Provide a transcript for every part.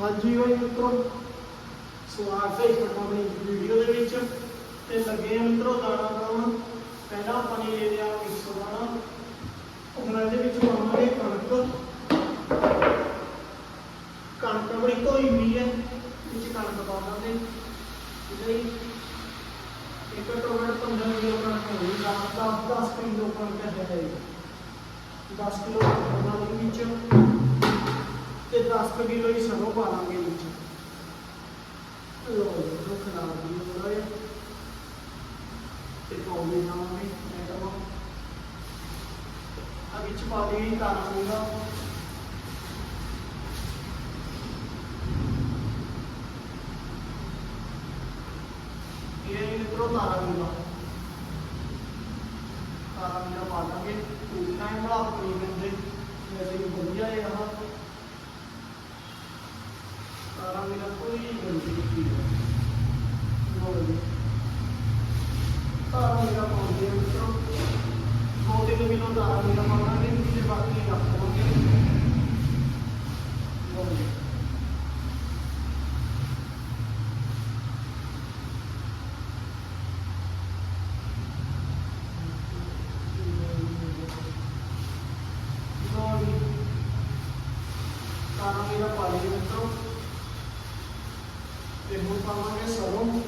ਹਾਂਜੀ ਬਾਈ ਮਿੱਤਰੋ ਸਵਾਗਤ ਹੈ ਇੱਕ ਨਵੀਂ ਵੀਡੀਓ ਦੇ ਵਿੱਚ ਤੇ ਲੱਗੇ ਆ ਮਿੱਤਰੋ ਦਾਣਾ ਪਾਉਣ। ਪਹਿਲਾਂ ਆਪਾਂ ਨੇ ਲੈ ਲਿਆ ਮਿਕਸ ਦਾਣਾ, ਹੁਣ ਇਹਦੇ ਵਿੱਚ ਪਾਵਾਂਗੇ ਕਣਕ। ਕਣਕ ਬੜੀ ਧੋਈ ਹੋਈ ਹੈ, ਵਿੱਚ ਕਣਕ ਪਾ ਦਾਂਗੇ। ਇੱਕ ਟੋਕਰਾ 15 ਕਿਲੋ ਕਣਕ ਹੋਈ 10 10 ਕਿਲੋ ਕਣਕ ਹੈ 10 ਕਿਲੋ ਕਣਕ ਨਾਲ ਵਿੱਚ। ਤੇ 10 ਕਿਲੋ ਹੀ ਸਰੋਂ ਪਾ ਲਾਂਗੇ ਵਿੱਚ ਲੋ ਲੋ ਖਰਾਬ ਵੀ ਹੋ ਹੈ। ਤੇ ਪਾਉਂਦੇ ਜਾਵਾਂਗੇ ਮੈਂ ਆ ਵਿੱਚ ਪਾ ਲਈ ਕਾਣਾ ਹੋਊਗਾ ਇਹ ਮਿੱਤਰੋ ਤਾਰਾ ਵੀਰਾ ਤਾਰਾ ਵੀਰਾ ਪਾ ਦਾਂਗੇ। ਟੂ ਟਾਈਮ ਵਾਲਾ ਆਪਣੀ ਬੰਦੇ ਵੈਸੇ ਵਧੀਆ ਹੈ ਆਹ ਤਾਰਾ ਮੇਰਾ ਕੋਈ ਗਲਤੀ ਨਹੀਂ ਹੈ ਲੋ ਜੀ ਤਾਰਾ ਮੇਰਾ ਪਾਉਂਦੇ ਆ ਮਿੱਤਰੋ ਦੋ ਤਿੰਨ ਕਿਲੋ ਤਾਰਾਂ ਮੇਰਾ ਪਾਵਾਂਗੇ ਤੇ ਬਾਕੀ ਰੱਖ ਦਵਾਂਗੇ ਲੋ ਮੇਰਾ ਪਾ ਲਈ ਮਿੱਤਰੋ ਤੇ ਹੁਣ ਪਾਵਾਂਗੇ ਸਰੋਂ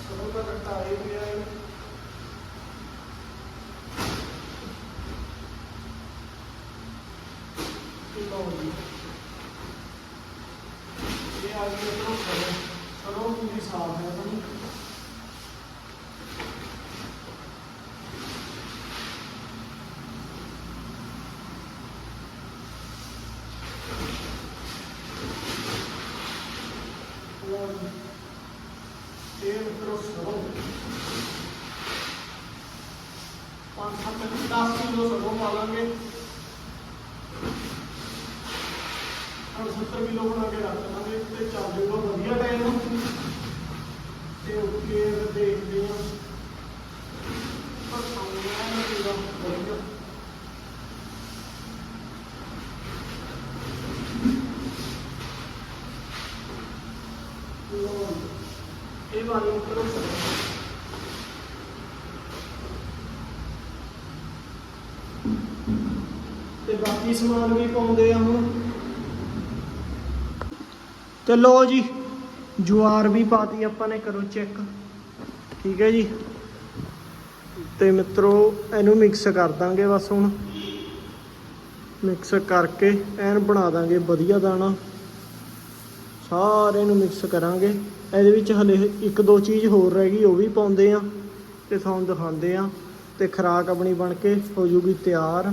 ਸਰੋਂ ਦਾ ਕੱਟਾ ਇਹ ਪਿਆ ਹੈ ਤੇ ਲਓ ਜੀ ਇਹ ਆ ਗਈ ਮਿੱਤਰੋ ਸਰੋਂ ਸਰੋਂ ਪੂਰੀ ਸਾਫ਼ ਹੈ ਆਪਣੀ ਲਓ ਜੀ ਇਹ ਮਿੱਤਰੋ ਸਰੋਂ ਪੰਜ ਸੱਤ 10 ਕਿਲੋ ਸਰੋਂ ਪਾ ਲਾਂਗੇ ਹੁਣ 70 ਕਿਲੋ ਬਣਾ ਕੇ ਰੱਖ ਲਾਂਗੇ ਤੇ ਚੱਲ ਜੂਗਾ ਵਧੀਆ ਟਾਈਮ ਤੇ ਓਕੇ ਦੇਖਦੇ ਹਾਂ ਪਰ ਸਾਹਮਣੇ ਨਾ ਜਿਹੜਾ ਵਧੀਆ ਇਹ ਵਾਲੀ ਉੱਪਰੋਂ ਤੇ ਬਾਕੀ ਸਮਾਨ ਵੀ ਪਾਉਂਦੇ ਆ ਹੁਣ। ਤੇ ਲੋ ਜੀ, ਜੁਆਰ ਵੀ ਪਾਤੀ ਆਪਾਂ ਨੇ ਕਰੋ ਚੈੱਕ ਠੀਕ ਹੈ ਜੀ। ਤੇ ਮਿੱਤਰੋ, ਇਹਨੂੰ ਮਿਕਸ ਕਰ ਦਾਂਗੇ ਬਸ ਹੁਣ। ਮਿਕਸ ਕਰਕੇ ਐਨ ਬਣਾ ਦਾਂਗੇ ਵਧੀਆ ਦਾਣਾ। ਸਾਰੇ ਨੂੰ ਮਿਕਸ ਕਰਾਂਗੇ। ਇਹਦੇ ਵਿੱਚ ਹਲੇ ਇੱਕ ਦੋ ਚੀਜ਼ ਹੋਰ ਰਹਿ ਗਈ, ਉਹ ਵੀ ਪਾਉਂਦੇ ਆ ਤੇ ਤੁਹਾਨੂੰ ਦਿਖਾਉਂਦੇ ਆ। ਤੇ ਖਰਾਕ ਆਪਣੀ ਬਣ ਕੇ ਹੋ ਜੂਗੀ ਤਿਆਰ।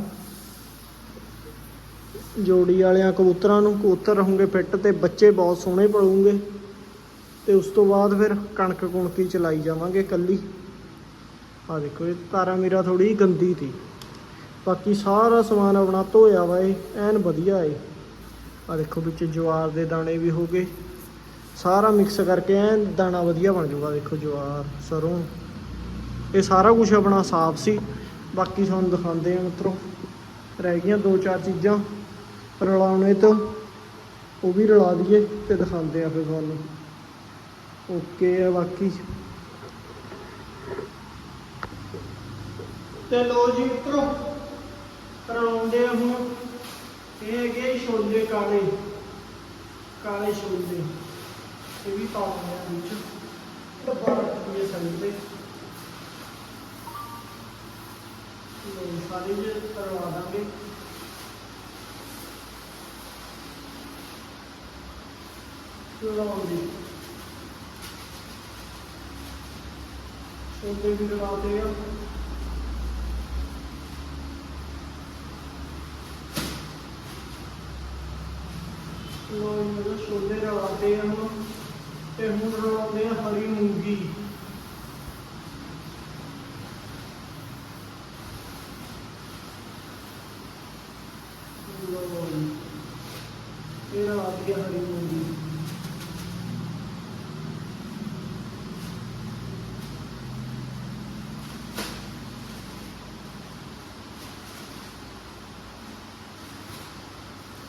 ਜੋੜੀ ਵਾਲਿਆਂ ਕਬੂਤਰਾਂ ਨੂੰ ਕਬੂਤਰ ਰਹੂਗੇ ਫਿੱਟ ਤੇ ਬੱਚੇ ਬਹੁਤ ਸੋਹਣੇ ਪਲੂਗੇ ਤੇ ਉਸ ਤੋਂ ਬਾਅਦ ਫਿਰ ਕਣਕ ਕੁਣਕੀ ਚਲਾਈ ਜਾਵਾਂਗੇ ਕੱਲੀ ਆ ਦੇਖੋ, ਇਹ ਤਾਰਾ ਮੇਰਾ ਥੋੜੀ ਗੰਦੀ ਤੀ। ਬਾਕੀ ਸਾਰਾ ਸਮਾਨ ਆਪਣਾ ਧੋਇਆ ਵਾ ਇਹ, ਐਨ ਵਧੀਆ ਏ। ਆ ਦੇਖੋ, ਵਿੱਚ ਜਵਾਰ ਦੇ ਦਾਣੇ ਵੀ ਹੋ ਗਏ। ਸਾਰਾ ਮਿਕਸ ਕਰਕੇ ਐਨ ਦਾਣਾ ਵਧੀਆ ਬਣ ਜਾਊਗਾ ਦੇਖੋ, ਜਵਾਰ, ਸਰੋਂ, ਇਹ ਸਾਰਾ ਕੁਝ ਆਪਣਾ ਸਾਫ਼ ਸੀ। ਬਾਕੀ ਤੁਹਾਨੂੰ ਦਿਖਾਉਂਦੇ ਆ ਮਿੱਤਰੋ। ਰਹਿ ਗਈਆਂ ਦੋ ਚਾਰ ਚੀਜ਼ਾਂ। ਰਲਾਉਣੇ ਤੋਂ ਉਹ ਵੀ ਰਲਾ ਦਈਏ ਤੇ ਦਿਖਾਉਂਦੇ ਆ ਫਿਰ ਤੁਹਾਨੂੰ। ਓਕੇ ਆ ਬਾਕੀ। ਤੇ ਲੋ ਜੀ ਮਿੱਤਰੋ, ਰਲਾਉਂਦੇ ਆ ਹੁਣ। ਇਹ ਹੈਗੇ ਛੋਲੇ ਕਾਲੇ। ਕਾਲੇ ਛੋਲੇ। ਇਹ ਵੀ ਪਾਉਂਦੇ ਆ ਵਿੱਚ। ਡੱਬਾ ਰੱਖੀਏ ਸਾਈਡ ਸਾਰੇ ਜੇ ਕਰਵਾ ਦਾਂਗੇ। ਲਓ ਜੀ ਛੋਲੇ ਵੀ ਲਗਾਤੇ ਆ। ਲੋ ਇਹ ਛੋਲੇ ਰਲਾਤੇ ਆ ਹੁਣ ਤੇ ਹੁਣ ਰਲਾਉਂਦੇ ਆ ਹਰੀ ਮੂੰਗੀ। ਲਓ ਇਹ ਰਲਾਤੀ ਆ ਹਰੀ ਮੂੰਗੀ।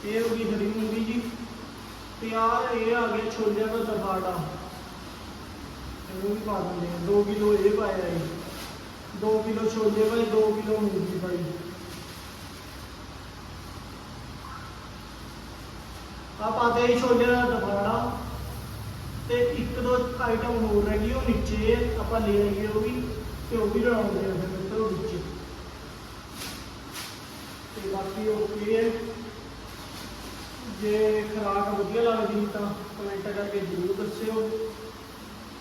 ਇਹ ਹੋ ਗਈ ਹਰੀ ਮੂੰਗੀ ਜੀ। ਤੇ ਆ ਇਹ ਆ ਗਿਆ ਛੋਲਿਆਂ ਦਾ ਦਫਾੜਾ ਇਹਨੂੰ ਵੀ ਪਾ ਦਿੰਦੇ ਆ। 2 ਕਿਲੋ ਇਹ ਪਾਇਆ ਜੀ। 2 ਕਿਲੋ ਛੋਲੇ ਭਾਈ 2 ਕਿਲੋ ਮੂੰਗੀ ਭਾਈ। ਆ ਪਾਦੇ ਹੀ ਛੋਲੇ ਦਾ ਦਬਾੜਾ ਤੇ ਇੱਕ ਦੋ ਆਈਟਮ ਹੋਰ ਰਹਿ ਗਈ, ਉਹ ਨੀਚੇ ਆਪਾਂ ਲੈ ਆਈਏ ਉਹ ਵੀ, ਤੇ ਉਹ ਵੀ ਰਲਾਉਂਦੇ ਆ ਫਿਰ ਮਿੱਤਰੋ ਵਿੱਚ ਤੇ ਬਾਕੀ ਓਕੇ ਹੈ ਜੇ ਖਰਾਕ ਵਧੀਆ ਲੱਗਦੀ ਤਾਂ ਕਮੈਂਟ ਕਰਕੇ ਜ਼ਰੂਰ ਦੱਸਿਓ।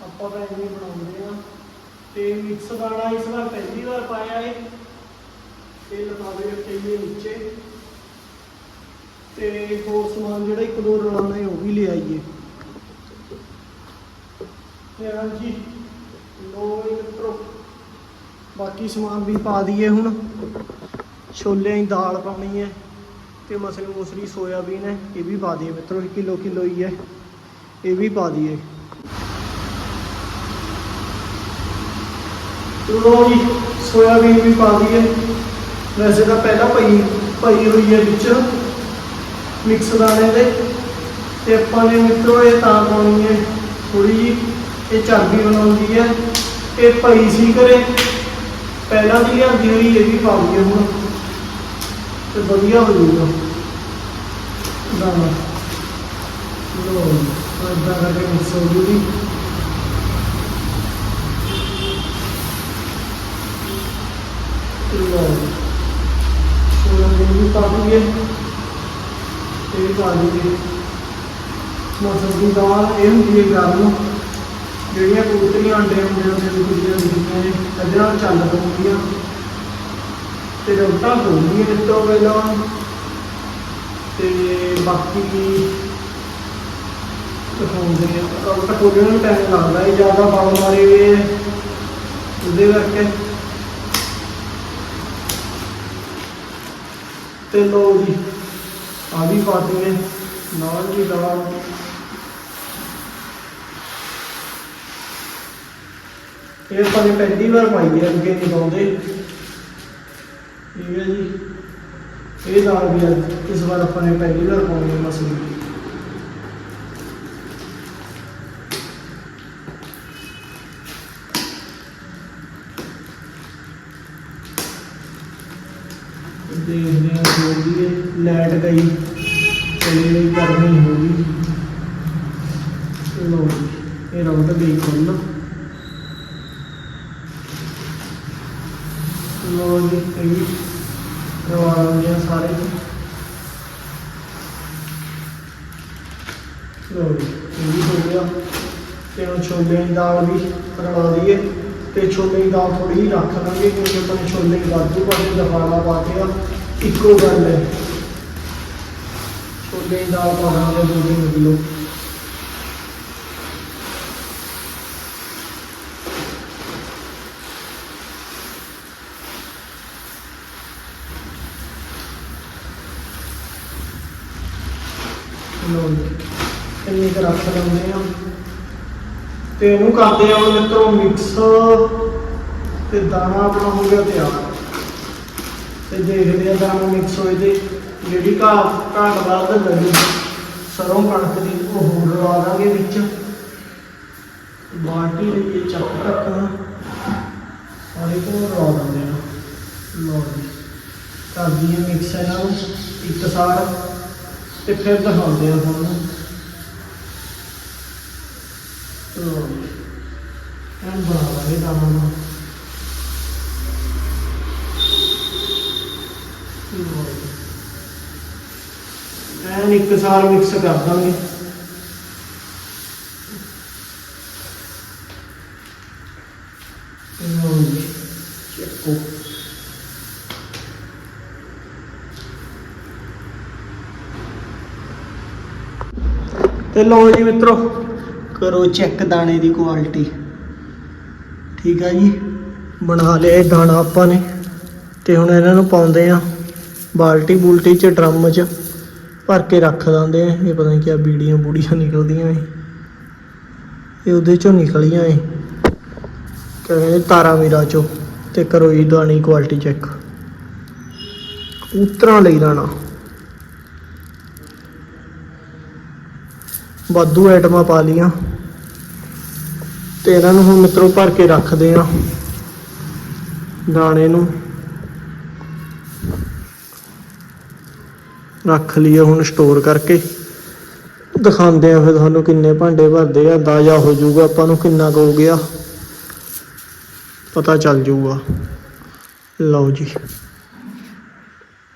ਆਪਾਂ ਤਾਂ ਐਵੇਂ ਹੀ ਬਣਾਉਂਦੇ ਆ ਤੇ ਮਿਕਸ ਦਾਣਾ ਇਸ ਵਾਰ ਪਹਿਲੀ ਵਾਰ ਪਾਇਆ ਹੈ ਤੇ ਲਫਾਵੇ ਰੱਖੇ ਹੋਏ ਨੀਚੇ। ਤੇ ਹੋਰ ਸਮਾਨ ਜਿਹੜਾ ਇੱਕ ਦੋ ਰਲਾਉਣਾ ਹੈ ਉਹ ਵੀ ਲੈ ਆਈਏ। ਤੇ ਹਾਂਜੀ ਲੋ ਇਹ ਬਾਕੀ ਸਮਾਨ ਵੀ ਪਾ ਦਈਏ ਹੁਣ। ਛੋਲਿਆਂ ਦੀ ਦਾਲ ਪਾਉਣੀ ਹੈ ਤੇ ਮਸਰੀ ਮੂਸਰੀ ਸੋਇਆਬੀਨ ਹੈ ਇਹ ਵੀ ਪਾ ਦਈਏ ਮਿੱਤਰੋ ਕਿਲੋ ਕਿਲੋ ਹੀ ਹੈ। ਇਹ ਵੀ ਪਾ ਦਈਏ। ਲੋ ਜੀ, ਸੋਇਆਬੀਨ ਵੀ ਪਾ ਦਈਏ। ਵੈਸੇ ਤਾਂ ਪਹਿਲਾਂ ਪਈ ਪਈ ਹੋਈ ਹੈ ਵਿੱਚ, ਮਿਕਸ ਦਾਣੇ ਦੇ। ਤੇ ਆਪਾਂ ਨੇ ਮਿੱਤਰੋ, ਇਹ ਤਾਂ ਪਾਉਣੀ ਹੈ ਥੋੜੀ ਜੀ ਇਹ ਚਰਬੀ ਬਣਾਉਂਦੀ ਹੈ। ਇਹ ਪਈ ਸੀ ਘਰੇ। ਪਹਿਲਾਂ ਦੀ ਲਿਆਂਦੀ ਹੋਈ ਇਹ ਵੀ ਪਾ ਦਈਏ ਹੁਣ। ਤੇ ਵਧੀਆ ਹੋ ਜਾਊਗਾ ਦਾਣਾ ਲੋ ਇਦਾਂ ਕਰਕੇ ਮਿਕਸ ਹੋ ਜੂਗੀ ਲੋ ਸੋਲਾਂ ਦਿਨ ਵੀ ਪਾ ਦਈਏ ਇਹ ਪਾ ਦਈਏ ਮਸਰ ਦੀ ਦਾਲ ਇਹ ਹੁੰਦੀ ਹੈ ਗਰਮ ਜਿਹੜੀਆਂ ਕਬੂਤਰੀਆਂ ਅੰਡੇ ਹੁੰਦੇ ਉਹਦੇ ਵਿੱਚ ਕੁੜੀਆਂ ਦਿਖਦੀਆਂ ਨੇ ਇਹਦੇ ਨਾਲ ਚੱਲ ਪਉਂਦੀਆਂ ਤੇ ਰੋਟਾ ਹੋਣੀ ਹੈ ਤੋਂ ਪਹਿਲਾਂ, ਤੇ ਬਾਕੀ ਦਿਖਾਉਂਦੇ ਆ। ਰੋਟਾ ਖੋਲ੍ਹਣ ਨੂੰ ਟਾਈਮ ਲੱਗਦਾ ਹੈ ਜ਼ਿਆਦਾ ਬਾਲ ਮਾਰੇ ਹੋਏ ਹੈ ਉਹਦੇ ਕਰਕੇ। ਤੇ ਲੋ ਜੀ ਆ ਵੀ ਪਾ ਦਈਏ ਨਾਲ ਦੀ ਦਾਲ ਇਹ ਆਪਾਂ ਨੇ ਪਹਿਲੀ ਵਾਰ ਪਾਈ ਹੈ ਅੱਗੇ ਨਹੀਂ ਪਾਉਂਦੇ। ਠੀਕ ਹੈ ਜੀ। ਇਹ ਦਾਲ ਵੀ ਅੱਜ ਇਸ ਵਾਰ ਆਪਾਂ ਨੇ ਪਹਿਲੀ ਵਾਰ ਪਾਉਣੀ ਹੈ ਮਸਲੀ ਦੇਖਦੇ ਹਾਂ ਜਲਦੀ ਲਾਈਟ ਗਈ, ਚਲੀ ਗਈ, ਗਰਮੀ ਹੋ ਗਈ। ਲੋ ਇਹ ਰਾਊਟ ਗਈ ਖੁੱਲ੍ਹ ਲੋ ਜੀ ਇਹ ਕਰਵਾ ਲੈਂਦੇ ਆ ਸਾਰੇ। ਲੋ ਇਹ ਵੀ ਹੋ ਗਿਆ। ਤੇ ਹੁਣ ਛੋਲੇ ਦੀ ਦਾਲ ਵੀ ਰਲਾ ਦਈਏ। ਤੇ ਛੋਲੇ ਦੀ ਦਾਲ ਥੋੜੀ ਜਿਹੀ ਰੱਖ ਲਾਂਗੇ ਕਿਉਂਕਿ ਆਪਾਂ ਛੋਲੇ ਦੀ ਵਾਧੂ ਪਾਣੀ ਦਫਾੜਾ ਪਾ ਕੇ ਆ। ਇੱਕੋ ਗੱਲ ਹੈ। ਛੋਲੇ ਦੀ ਦਾਲ ਪਾ ਦਾਂਗੇ ਦੋ ਤਿੰਨ ਕਿਲੋ ਲੋ ਜੀ ਇੰਨੀ ਰੱਖ ਲੈਂਦੇ ਆ। ਤੇ ਇਹਨੂੰ ਕਰਦੇ ਆ ਹੁਣ ਮਿੱਤਰੋ ਮਿਕਸ ਤੇ ਦਾਣਾ ਆਪਣਾ ਹੋ ਗਿਆ ਤਿਆਰ। ਤੇ ਦੇਖਦੇ ਆ ਦਾਣਾ ਮਿਕਸ ਹੋਏ ਤੇ ਜਿਹੜੀ ਘਾਟ ਘਾਟ ਵੱਧ ਲੱਗੀ ਸਰੋਂ ਕਣਕ ਦੀ, ਉਹ ਹੋਰ ਰਲਾ ਦਾਂਗੇ ਵਿੱਚ। ਬਾਲਟੀ ਲਈ ਇਹ ਚੱਕ ਰੱਖਣਾ। ਸਾਰੇ ਤੋਂ ਰਲਾ ਦਿੰਦੇ ਆ। ਲਓ ਜੀ ਕਰ ਦਈਏ ਮਿਕਸ ਇਹਨਾਂ ਨੂੰ। ਇੱਕ ਸਾਰ। ਤੇ ਫਿਰ ਦਿਖਾਉਂਦੇ ਆ ਤੁਹਾਨੂੰ। ਲਓ ਐਂ ਬਣਾ ਲਾਂਗੇ ਦਾਣਾ ਨੂੰ ਐਨ ਇੱਕ ਸਾਰ ਮਿਕਸ ਕਰ ਦਾਂਗੇ ਲਓ ਜੀ ਚੱਕੋ ਤੇ ਲਓ ਜੀ ਮਿੱਤਰੋ, ਕਰੋ ਚੈੱਕ ਦਾਣੇ ਦੀ ਕੁਆਲਿਟੀ ਠੀਕ ਆ ਜੀ, ਬਣਾ ਲਿਆ ਇਹ ਦਾਣਾ ਆਪਾਂ ਨੇ। ਤੇ ਹੁਣ ਇਹਨਾਂ ਨੂੰ ਪਾਉਂਦੇ ਆ ਬਾਲਟੀ ਬੁਲਟੀ ਚ, ਡਰਮ ਚ, ਭਰ ਕੇ ਰੱਖ ਦਿੰਦੇ ਆ। ਇਹ ਪਤਾ ਨਹੀਂ ਕਿਆ ਬੀੜੀਆਂ ਬੂੜੀਆਂ ਨਿਕਲਦੀਆਂ ਏ ਇਹ ਉਹਦੇ ਚੋਂ ਨਿਕਲੀਆਂ ਏ ਕਹਿੰਦੇ ਤਾਰਾ ਮੀਰਾ ਚੋਂ। ਤੇ ਕਰੋ ਜੀ ਦਾਣੀ ਕੁਆਲਿਟੀ ਚੈੱਕ ਉਤਰਾਂ ਲਈ ਦਾਣਾ। ਵਾਧੂ ਆਈਟਮਾਂ ਪਾ ਲੀਆਂ ਤੇ ਇਹਨਾਂ ਨੂੰ ਹੁਣ ਮਿੱਤਰੋ ਭਰ ਕੇ ਰੱਖਦੇ ਆ ਦਾਣੇ ਨੂੰ। ਰੱਖ ਲਈਏ ਹੁਣ ਸਟੋਰ ਕਰਕੇ। ਦਿਖਾਉਂਦੇ ਆ ਫਿਰ ਤੁਹਾਨੂੰ ਕਿੰਨੇ ਭਾਂਡੇ ਭਰਦੇ ਆ, ਅੰਦਾਜ਼ਾ ਹੋ ਜਾਊਗਾ ਆਪਾਂ ਨੂੰ ਕਿੰਨਾ ਕੁ ਹੋ ਗਿਆ। ਪਤਾ ਚੱਲ ਜਾਊਗਾ। ਲਓ ਜੀ।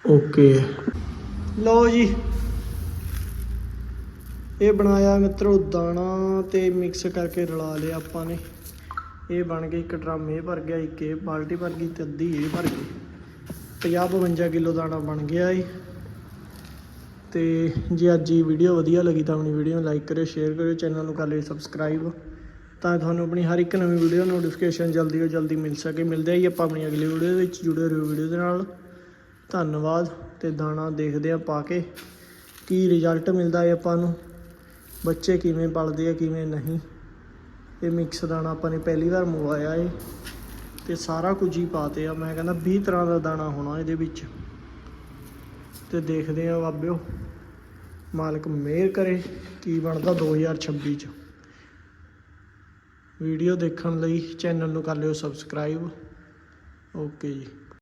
ਓਕੇ ਲਓ ਜੀ। ਇਹ ਬਣਾਇਆ ਮਿੱਤਰੋ ਦਾਣਾ ਤੇ ਮਿਕਸ ਕਰਕੇ ਰਲਾ ਲਿਆ ਆਪਾਂ ਨੇ। ਇਹ ਬਣ ਗਈ ਇੱਕ ਡਰਮ ਇਹ ਭਰ ਗਿਆ ਇੱਕ, ਇਹ ਬਾਲਟੀ ਭਰ ਗਈ ਤੇ ਅੱਧੀ ਇਹ ਭਰ ਗਈ। 50 52 ਕਿਲੋ ਦਾਣਾ ਬਣ ਗਿਆ ਏ ਤੇ ਜੇ ਅੱਜ ਦੀ ਵੀਡੀਓ ਵਧੀਆ ਲੱਗੀ ਤਾਂ ਆਪਣੀ ਵੀਡੀਓ ਨੂੰ ਲਾਈਕ ਕਰਿਓ ਸ਼ੇਅਰ ਕਰਿਓ ਚੈਨਲ ਨੂੰ ਕਰ ਲਿਓ ਸਬਸਕ੍ਰਾਈਬ ਤਾਂ ਤੁਹਾਨੂੰ ਆਪਣੀ ਹਰ ਇੱਕ ਨਵੀਂ ਵੀਡੀਓ ਨੋਟੀਫਿਕੇਸ਼ਨ ਜਲਦੀ ਤੋਂ ਜਲਦੀ ਮਿਲ ਸਕੇ। ਮਿਲਦੇ ਹੀ ਆਪਾਂ ਆਪਣੀ ਅਗਲੀ ਵੀਡੀਓ ਵਿੱਚ, ਜੁੜੇ ਰਹੋ ਵੀਡੀਓ ਦੇ ਨਾਲ। ਧੰਨਵਾਦ ਤੇ ਦਾਣਾ ਦੇਖਦੇ ਆ ਪਾ ਕੇ। ਕੀ ਰਿਜ਼ਲਟ ਮਿਲਦਾ ਹੈ ਆਪਾਂ ਨੂੰ? ਬੱਚੇ ਕਿਵੇਂ ਪਲਦੇ ਆ, ਕਿਵੇਂ ਨਹੀਂ। ਇਹ ਮਿਕਸ ਦਾਣਾ ਆਪਾਂ ਨੇ ਪਹਿਲੀ ਵਾਰ ਮੰਗਵਾਇਆ ਏ ਤੇ ਸਾਰਾ ਕੁਝ ਹੀ ਪਾਤੇ ਆ। ਮੈਂ ਕਹਿੰਦਾ 20 ਤਰ੍ਹਾਂ ਦਾ ਦਾਣਾ ਹੋਣਾ ਇਹਦੇ ਵਿੱਚ। ਤੇ ਦੇਖਦੇ ਆ ਬਾਬਿਓ, ਮਾਲਕ ਮਿਹਰ ਕਰੇ ਕੀ ਬਣਦਾ 2026 ਚ। ਵੀਡੀਓ ਦੇਖਣ ਲਈ ਚੈਨਲ ਨੂੰ ਕਰ ਲਿਓ ਸਬਸਕ੍ਰਾਈਬ। ਓਕੇ ਜੀ।